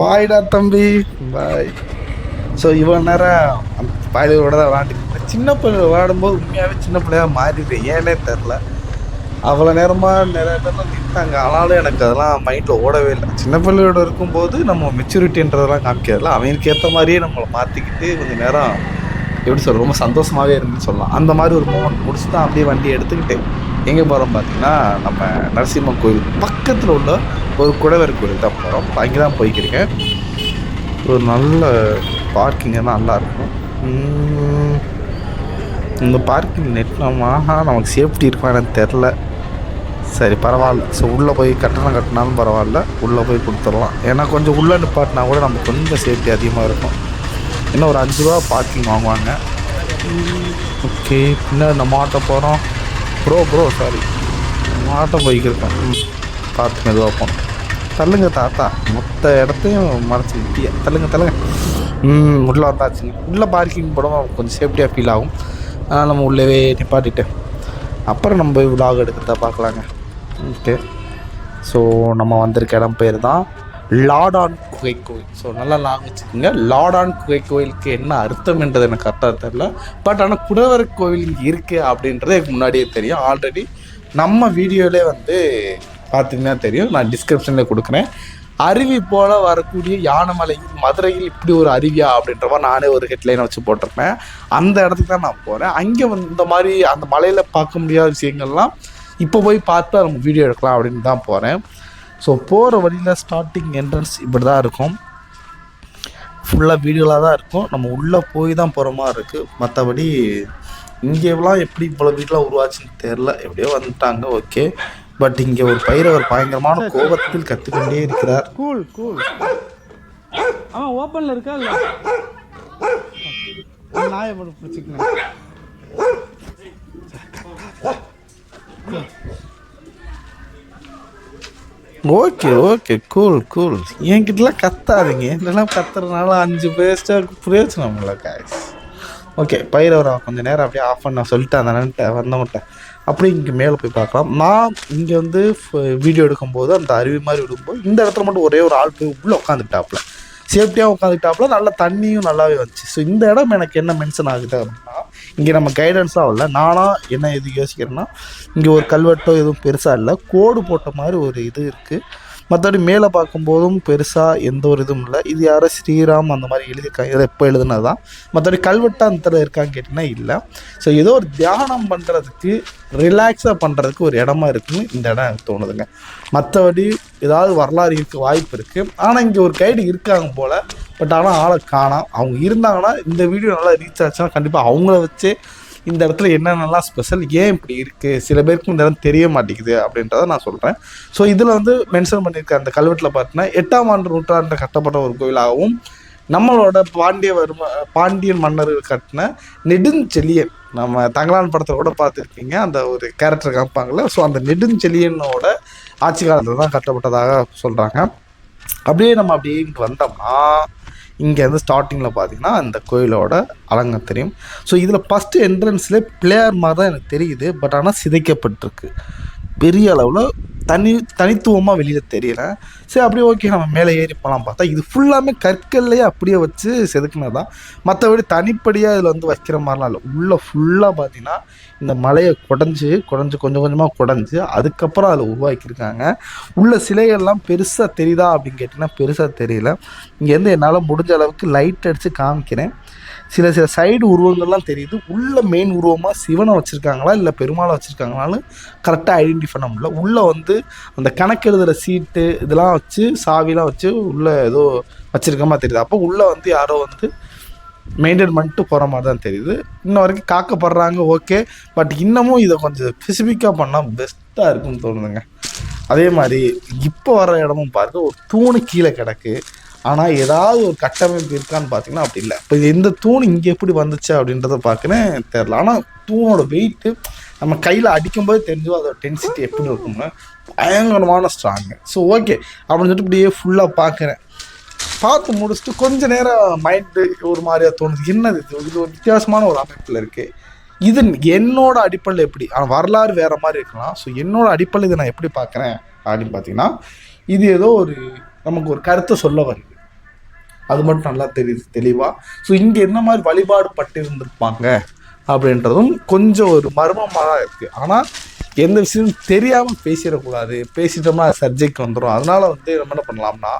பாய்டா தம்பி. பாய் ஸோ இவ்வளோ நேரம் பாய்களோட தான் விளாண்டுக்கிட்டேன் சின்ன பிள்ளை விளையாடும்போது உண்மையாகவே சின்ன பிள்ளையாக மாறிட்டேன். ஏனே தெரில அவ்வளோ நேரமாக நிறைய பேர்லாம் திட்டாங்க ஆனாலும் எனக்கு அதெல்லாம் மைண்டில் ஓடவே இல்லை. சின்ன பிள்ளையோட இருக்கும்போது நம்ம மெச்சூரிட்டின்றதெல்லாம் காமிக்கிறதுல அவங்களுக்கு ஏற்ற மாதிரியே நம்மளை மாற்றிக்கிட்டு கொஞ்சம் நேரம் எப்படி சொல்ல ரொம்ப சந்தோஷமாகவே இருந்துன்னு சொல்லலாம். அந்த மாதிரி ஒரு மூமெண்ட் முடிச்சு தான் அப்படியே வண்டி எடுத்துக்கிட்டு எங்கே போகிறோம் பார்த்தீங்கன்னா நம்ம நரசிம்மன் கோயில் பக்கத்தில் உள்ள ஒரு குடவர் கோயில் தான் போகிறோம். அங்கே தான் போய்க்கிருக்கேன். ஒரு நல்ல பார்க்கிங் தான் நல்லா இருக்கும். இந்த பார்க்கிங் நெட்லாமா நமக்கு சேஃப்டி இருக்கான்னு தெரில. சரி பரவாயில்ல. ஸோ உள்ளே போய் கட்டணம் கட்டினாலும் பரவாயில்ல. உள்ளே போய் கொடுத்துடலாம். ஏன்னா கொஞ்சம் உள்ளே நிப்பாட்டினா கூட நமக்கு கொஞ்சம் சேஃப்டி அதிகமாக இருக்கும். இன்னும் ஒரு அஞ்சு ரூபா பார்க்கிங் வாங்குவாங்க. ஓகே பின்னாடி நம்ம ஆட்டோ போகிறோம் ப்ரோ ப்ரோ சாரி நம்ம ஆட்டோ போய்க்கிருக்கோம் ம் பார்த்து மெதுவாக போகணும் தள்ளுங்க தாத்தா மொத்த இடத்தையும் மறைச்சி விட்டிய தள்ளுங்க தள்ளுங்க ம் உள்ளே வந்தாச்சுங்க உள்ளே பார்க்கிங் போடுவோம் கொஞ்சம் சேஃப்டியாக ஃபீல் ஆகும் அதனால் நம்ம உள்ளவே நிப்பாட்டிட்டு அப்புறம் நம்ம போய் விலாக் எடுக்கிறத பார்க்கலாங்க ஓகே ஸோ நம்ம வந்திருக்க இடம் பேர் தான் லாடான் குகை கோயில் ஸோ நல்லா லாங் வச்சுக்கோங்க. லாடான் குகை கோயிலுக்கு என்ன அர்த்தம் என்றது எனக்கு கரெக்டாக தெரில பட் ஆனால் குடவர் கோவில் இங்கே இருக்குது அப்படின்றது எனக்கு முன்னாடியே தெரியும். ஆல்ரெடி நம்ம வீடியோவிலே வந்து பார்த்தீங்கன்னா தெரியும். நான் டிஸ்கிரிப்ஷனில் கொடுக்குறேன். அருவி போல வரக்கூடிய யானைமலையில் மதுரையில் இப்படி ஒரு அருவியா அப்படின்ற மாதிரி நானே ஒரு ஹெட்லைனை வச்சு போட்டிருப்பேன். அந்த இடத்துக்கு தான் நான் போகிறேன் அங்கே வந்து இந்த மாதிரி அந்த மலையில் பார்க்க முடியாத விஷயங்கள்லாம் இப்போ போய் பார்த்தா நம்ம வீடியோ எடுக்கலாம் அப்படின்னு தான் போகிறேன் ஸோ போகிற வழியில் ஸ்டார்டிங் என்ட்ரன்ஸ் இப்படி தான் இருக்கும் ஃபுல்லாக வீடியோலாக தான் இருக்கும். நம்ம உள்ளே போய் தான் போகிற மாதிரி இருக்குது மற்றபடி இங்கேலாம் எப்படி இவ்வளோ வீடெலாம் உருவாச்சுன்னு தெரில எப்படியோ வந்துட்டாங்க ஓகே பட் இங்கே ஒரு பயிரவர் பயங்கரமான கோபத்தில் கற்றுக்கொண்டே இருக்கிறார். கூல் கூல் அவன் ஓப்பனில் இருக்கா இல்லை? நாயை போட்டு பிடிச்சிக்கணும் ஓகே ஓகே கூல் கூல் என்கிட்டலாம் கத்தாதீங்க. இதெல்லாம் கத்துறதுனால அஞ்சு பேஸ்ட்டாக பிரயோஜனம் இல்லை காய்ஸ் ஓகே பயிரவரை கொஞ்சம் நேரம் அப்படியே ஆஃப் பண்ண சொல்லிட்டேன். அந்த வந்தவன்ட்ட அப்படியே இங்கே மேலே போய் பார்க்கலாம். நான் இங்கே வந்து வீடியோ எடுக்கும்போது அந்த அருவி மாதிரி விடும்போது இந்த இடத்துல மட்டும் ஒரே ஒரு ஆள் போய் உள்ளே உட்காந்துட்டாப்புல சேஃப்டியாக உட்காந்துட்டாப்புல நல்ல தண்ணியும் நல்லாவே வந்துச்சு. ஸோ இந்த இடம் எனக்கு என்ன மென்ஷன் ஆகுது அப்படின்னா இங்கே நம்ம கைடன்ஸாக இல்லை நானாக என்ன இது யோசிக்கிறேன்னா இங்கே ஒரு கல்வெட்டோ எதுவும் பெருசாக இல்லை. கோடு போட்ட மாதிரி ஒரு இது இருக்குது மற்றபடி மேலே பார்க்கும்போதும் பெருசாக எந்த ஒரு இதுவும் இல்லை. இது யாரோ ஸ்ரீராம் அந்த மாதிரி எழுதியிருக்காங்க இதை எப்போ எழுதுனது தான் மற்றபடி கல்வெட்டா அந்த இருக்கான்னு கேட்டிங்கன்னா இல்லை. ஸோ ஏதோ ஒரு தியானம் பண்ணுறதுக்கு ரிலாக்ஸாக பண்ணுறதுக்கு ஒரு இடமா இருக்குன்னு இந்த இடம் எனக்கு தோணுதுங்க. மற்றபடி ஏதாவது வரலாறு இருக்க வாய்ப்பு இருக்குது ஆனால் இங்கே ஒரு கைடு இருக்காங்க போல். பட் ஆனால் ஆளை காணாம். அவங்க இருந்தாங்கன்னா இந்த வீடியோ நல்லா ரீச் ஆச்சுன்னா கண்டிப்பாக அவங்கள வச்சே இந்த இடத்துல என்னென்னலாம் ஸ்பெஷல் ஏன் இப்படி இருக்குது சில பேருக்கு இந்த இடம் தெரிய மாட்டேங்குது அப்படின்றத நான் சொல்கிறேன் ஸோ இதில் வந்து மென்ஷன் பண்ணியிருக்க அந்த கல்வெட்டில் பார்த்தீங்கன்னா எட்டாம் ஆண்டு நூற்றாண்டு கட்டப்பட்ட ஒரு கோவிலாகவும் நம்மளோட பாண்டிய வரும பாண்டியன் மன்னர்கள் கட்டின நெடுஞ்செழியன் நம்ம தங்களான் படத்தை கூட பார்த்துருப்பீங்க. அந்த ஒரு கேரக்டர் காமிப்பாங்கள்ல ஸோ அந்த நெடுஞ்செழியனோட ஆட்சி காலத்தில் தான் கட்டப்பட்டதாக சொல்கிறாங்க அப்படியே நம்ம அப்படியே வந்தோம்னா இங்கே வந்து ஸ்டார்டிங்கில் பார்த்தீங்கன்னா அந்த கோயிலோட அலங்கம் தெரியும் ஸோ இதில் ஃபஸ்ட்டு என்ட்ரன்ஸ்லேயே பிளேயர் மாதிரி தான் எனக்கு தெரியுது பட் ஆனால் சிதைக்கப்பட்டிருக்கு. பெரிய அளவில் தனி தனித்துவமாக வெளியில் தெரியல. சரி அப்படியே ஓகே நம்ம மேலே ஏறி போகலாம் பார்த்தா இது ஃபுல்லாமே கற்கள்லேயே அப்படியே வச்சு செதுக்குனது தான் மற்றபடி தனிப்படியாக இதில் வந்து வைக்கிற மாதிரிலாம் இல்லை. உள்ளே ஃபுல்லாக பார்த்தீங்கன்னா இந்த மலையை குடஞ்சி குடஞ்சி கொஞ்சம் கொஞ்சமாக குடஞ்சி அதுக்கப்புறம் அதில் உருவாக்கியிருக்காங்க. உள்ள சிலைகள்லாம் பெருசாக தெரியுதா அப்படின்னு கேட்டிங்கன்னா பெருசாக தெரியல. இங்கேருந்து என்னால் முடிஞ்ச அளவுக்கு லைட் அடித்து காமிக்கிறேன். சில சில சைடு உருவங்கள்லாம் தெரியுது. உள்ள மெயின் உருவமாக சிவனை வச்சுருக்காங்களா? இல்லை பெருமாளை வச்சுருக்காங்களான்னு கரெக்டாக ஐடென்டிஃபை பண்ண முடியல. உள்ளே வந்து அந்த கணக்கு எழுதுகிற சீட்டு இதெல்லாம் வச்சு சாவிலாம் வச்சு உள்ளே ஏதோ வச்சுருக்க மாதிரி தெரியுது. அப்போ உள்ளே வந்து யாரோ வந்து மெயின்டைன் பண்ணிட்டு போகிற மாதிரி தான் தெரியுது. இன்ன வரைக்கும் காக்கப்படுறாங்க ஓகே பட் இன்னமும் இதை கொஞ்சம் ஸ்பெசிஃபிக்காக பண்ணால் பெஸ்ட்டாக இருக்கும்னு தோணுதுங்க. அதே மாதிரி இப்போ வர இடமும் பாருங்க ஒரு தூணு கீழே கிடக்கு. ஆனால் ஏதாவது ஒரு கட்டமைப்பு இருக்கான்னு பார்த்தீங்கன்னா அப்படி இல்லை. இப்போ எந்த தூண் இங்கே எப்படி வந்துச்சு அப்படின்றத பார்க்குறேன் தெரில ஆனால் தூணோட வெயிட்டு நம்ம கையில் அடிக்கும்போது தெரிஞ்சோ அதோட டென்சிட்டி எப்படி இருக்கும்னு பயங்கரமான ஸ்ட்ராங்கு ஸோ ஓகே அப்படின்னு சொல்லிட்டு இப்படியே ஃபுல்லாக பார்க்குறேன் பார்த்து முடிச்சுட்டு கொஞ்ச நேரம் மைண்டு ஒரு மாதிரியா தோணுது. என்னது இது? இது ஒரு வித்தியாசமான ஒரு அமைப்பில் இருக்குது இது என்னோட அடிப்படையில் எப்படி? ஆனால் வரலாறு வேறு மாதிரி இருக்கலாம். ஸோ என்னோட அடிப்படையில் இதை நான் எப்படி பார்க்குறேன் அப்படின்னு பார்த்தீங்கன்னா இது ஏதோ ஒரு நமக்கு ஒரு கருத்தை சொல்ல வருது. அது மட்டும் நல்லா தெரியுது தெளிவாக ஸோ இங்கே என்ன மாதிரி வழிபாடு பட்டுருந்திருப்பாங்க அப்படின்றதும் கொஞ்சம் ஒரு மர்மமாக தான் இருக்குது ஆனால் எந்த விஷயமும் தெரியாமல் பேசிடக்கூடாது. பேசிட்டோம்னா சர்ஜைக்கு வந்துடும் அதனால வந்து நம்ம என்ன பண்ணலாம்னா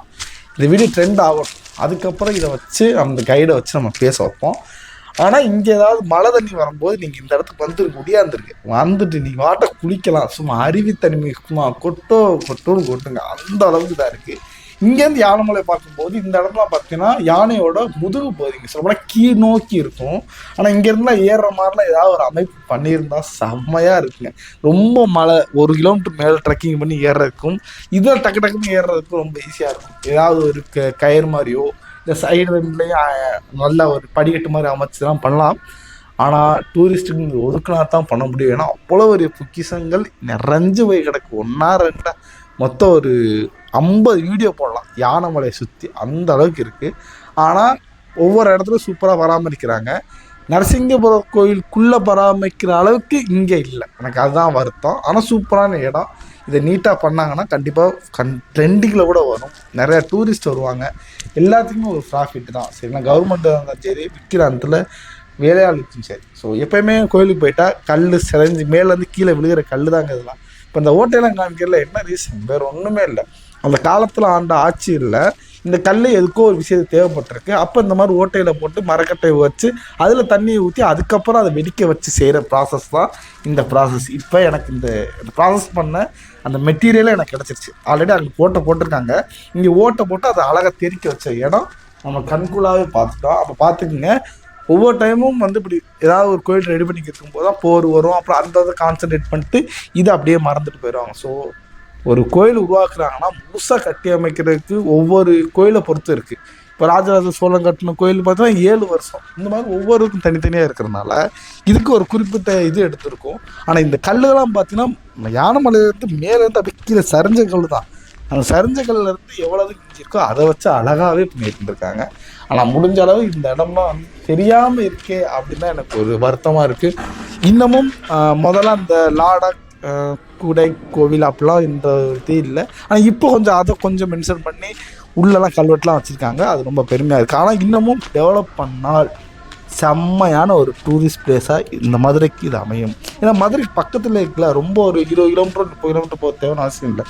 இந்த வீடியோ ட்ரெண்ட் ஆகணும் அதுக்கப்புறம் இதை வச்சு அந்த கைடை வச்சு நம்ம பேச வைப்போம். ஆனால் இங்கே ஏதாவது மழை தண்ணி வரும்போது நீங்கள் இந்த இடத்துக்கு வந்து முடியாந்துருக்கு. வந்துட்டு நீங்கள் வாட்ட குளிக்கலாம். சும்மா அருவி தனிமை சும்மா கொட்டோ கொட்டோன்னு கொட்டுங்க. அந்த அளவுக்கு தான் இருக்குது இங்கேருந்து யானைமலை பார்க்கும்போது இந்த இடத்துல பார்த்தீங்கன்னா யானையோட முதுகு பகுதிங்க சொல்லப்போனால் கீழ் நோக்கி இருக்கும். ஆனால் இங்கேருந்துலாம் ஏறுற மாதிரிலாம் ஏதாவது ஒரு அமைப்பு பண்ணியிருந்தா செம்மையாக இருக்குங்க. ரொம்ப மலை ஒரு கிலோமீட்டர் மேலே ட்ரெக்கிங் பண்ணி ஏறுறதுக்கும் இதில் டக்கு டக்குன்னு ஏறுறதுக்கும் ரொம்ப ஈஸியாக இருக்கும். ஏதாவது ஒரு க கயிறு மாதிரியோ இந்த சைடு ரெண்டுலேயும் நல்ல ஒரு படிக்கட்டு மாதிரி அமைச்சுலாம் பண்ணலாம். ஆனால் டூரிஸ்ட்டுக்கு ஒதுக்குனா தான் பண்ண முடியும். ஏன்னா அவ்வளோ ஒரு பொக்கிசங்கள் நிறைஞ்சு போய் கிடக்கு. ஒன்றா ரெண்டா மொத்தம் ஒரு ஐம்பது வீடியோ போடலாம். யானைமலையை சுற்றி அந்த அளவுக்கு இருக்குது ஆனால் ஒவ்வொரு இடத்துலையும் சூப்பராக பராமரிக்கிறாங்க. நரசிங்கபுரம் கோயிலுக்குள்ளே பராமரிக்கிற அளவுக்கு இங்கே இல்லை. எனக்கு அதுதான் வருத்தம். ஆனால் சூப்பரான இடம். இதை நீட்டாக பண்ணாங்கன்னா கண்டிப்பாக கண் ட்ரெண்டிங்கில் கூட வரும். நிறையா டூரிஸ்ட் வருவாங்க. எல்லாத்துக்குமே ஒரு ப்ராஃபிட் தான். சரிங்களா கவர்மெண்ட்டாக இருந்தாலும் சரி விற்கிறாந்தத்தில் வேலையாளுக்கும் சரி. ஸோ எப்பயுமே கோயிலுக்கு போயிட்டால் கல் சிறைஞ்சு மேலேருந்து கீழே விழுகிற கல் தாங்க இதெல்லாம். இப்போ இந்த ஓட்டையெல்லாம் காமிக்கிறதுல என்ன ரீசன் வேறு ஒன்றுமே இல்லை. அந்த காலத்தில் ஆண்ட ஆட்சி இல்லை. இந்த கல் எதுக்கோ ஒரு விஷயம் தேவைப்பட்டிருக்கு. அப்போ இந்த மாதிரி ஓட்டையில் போட்டு மரக்கட்டையை வச்சு அதில் தண்ணியை ஊற்றி அதுக்கப்புறம் அதை வெடிக்க வச்சு செய்கிற ப்ராசஸ் தான் இந்த ப்ராசஸ் இப்போ எனக்கு இந்த ப்ராசஸ் பண்ண அந்த மெட்டீரியலே எனக்கு கிடச்சிருச்சு. ஆல்ரெடி அங்கே ஓட்டை போட்டிருக்காங்க. இங்கே ஓட்டை போட்டு அதை அழகாக தெறிக்க வச்ச இடம் நம்ம கண்குள்ளாவே பார்த்துட்டோம். அப்போ பார்த்துக்குங்க. ஒவ்வொரு டைமும் வந்து இப்படி ஏதாவது ஒரு கோயில் ரெடி பண்ணி இருக்கும்போது தான் போர் வரும். அப்புறம் அந்த இதை கான்சென்ட்ரேட் பண்ணிட்டு இதை அப்படியே மறந்துட்டு போயிடுவாங்க. ஸோ ஒரு கோயில் உருவாக்குறாங்கன்னா முழுசாக கட்டி அமைக்கிறதுக்கு ஒவ்வொரு கோயிலை பொறுத்து இருக்குது இப்போ ராஜராஜ சோழன் கட்டின கோயில் பார்த்தீங்கன்னா ஏழு வருஷம். இந்த மாதிரி ஒவ்வொருக்கும் தனித்தனியாக இருக்கிறனால இதுக்கு ஒரு குறிப்பிட்ட இது எடுத்திருக்கும். ஆனால் இந்த கல்லுகள்லாம் பார்த்தீங்கன்னா யானைமலையிலேருந்து மேலேருந்து அப்படியே கீழே சரிஞ்ச கல் தான் அந்த சரிஞ்ச இருந்து எவ்வளவு இருக்கோ அதை வச்சு அழகாகவே பண்ணிட்டு இருந்திருக்காங்க ஆனால் முடிஞ்ச அளவு இந்த இடம்லாம் வந்து தெரியாமல் இருக்கே அப்படின்னா எனக்கு ஒரு வருத்தமாக இருக்குது இன்னமும் முதல்ல அந்த லாடக் கூடை கோவில் அப்படிலாம் இந்த இது இல்லை. ஆனால் இப்போ கொஞ்சம் அதை கொஞ்சம் மென்ஷன் பண்ணி உள்ளெல்லாம் கல்வெட்டுலாம் வச்சுருக்காங்க. அது ரொம்ப பெருமையாக இருக்குது ஆனால் இன்னமும் டெவலப் பண்ணால் செம்மையான ஒரு டூரிஸ்ட் பிளேஸாக இந்த மதுரைக்கு இது அமையும். ஏன்னா மதுரைக்கு பக்கத்தில் இருக்குல்ல ரொம்ப ஒரு இருபது கிலோமீட்டர் முப்பது கிலோமீட்டர் போக தேவையான அவசியம் இல்லை.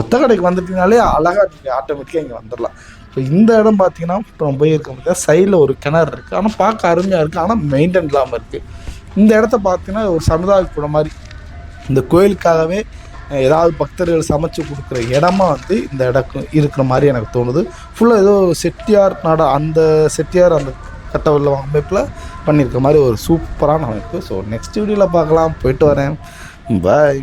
ஒத்த கடைக்கு வந்துட்டீங்கனாலே அழகாக நீங்கள் ஆட்டோமேட்டிக்காக இங்கே வந்துடலாம் இப்போ இந்த இடம் பார்த்தீங்கன்னா இப்போ நம்ம போயிருக்க முடியாது சைடில் ஒரு கிணறு இருக்குது ஆனால் பார்க்க அருமையாக இருக்குது ஆனால் மெயின்டைன் இல்லாமல் இருக்குது இந்த இடத்த பார்த்தீங்கன்னா ஒரு சமுதாய கூட மாதிரி. இந்த கோயிலுக்காகவே ஏதாவது பக்தர்கள் சமைச்சு கொடுக்குற இடமா வந்து இந்த இடம் இருக்கிற மாதிரி எனக்கு தோணுது. ஃபுல்லாக ஏதோ செட்டியார் நாடா அந்த செட்டியார் அந்த கட்டவில் அமைப்பில் பண்ணியிருக்க மாதிரி ஒரு சூப்பரான அமைப்பு. ஸோ நெக்ஸ்ட் வீடியோவில் பார்க்கலாம். போயிட்டு வரேன். பாய்